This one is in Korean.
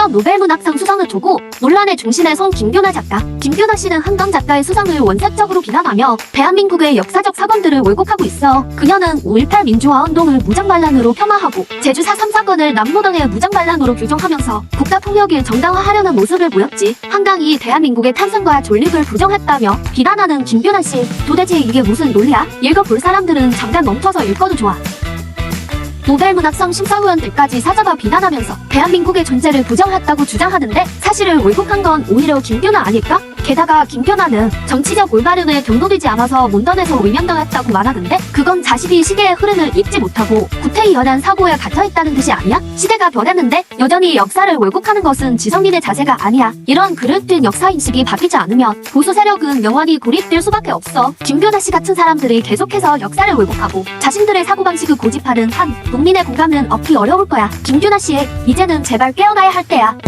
한강 노벨문학상 수상을 두고 논란의 중심에 선 김규나 작가. 김규나 씨는 한강 작가의 수상을 원색적으로 비난하며 대한민국의 역사적 사건들을 왜곡하고 있어. 그녀는 5.18 민주화 운동을 무장반란으로 폄하하고 제주 4.3 사건을 남노당의 무장반란으로 규정하면서 국가통역을 정당화하려는 모습을 보였지. 한강이 대한민국의 탄생과 존립을 부정했다며 비난하는 김규나 씨. 도대체 이게 무슨 논리야? 읽어볼 사람들은 잠깐 멈춰서 읽어도 좋아. 노벨문학상 심사위원들까지 사자가 비난하면서 대한민국의 존재를 부정했다고 주장하는데 사실을 왜곡한 건 오히려 김규나 아닐까? 게다가 김규나는 정치적 올바름에 경도되지 않아서 문던에서 의명당했다고 말하는데 그건 자신이 시대의 흐름을 읽지 못하고 구태의연한 사고에 갇혀있다는 뜻이 아니야? 시대가 변했는데 여전히 역사를 왜곡하는 것은 지성인의 자세가 아니야. 이런 그릇된 역사인식이 바뀌지 않으면 보수 세력은 영원히 고립될 수밖에 없어. 김규나 씨 같은 사람들이 계속해서 역사를 왜곡하고 자신들의 사고방식을 고집하는 한 국민의 공감은 얻기 어려울 거야. 김규나 씨, 이제는 제발 깨어나야 할 때야.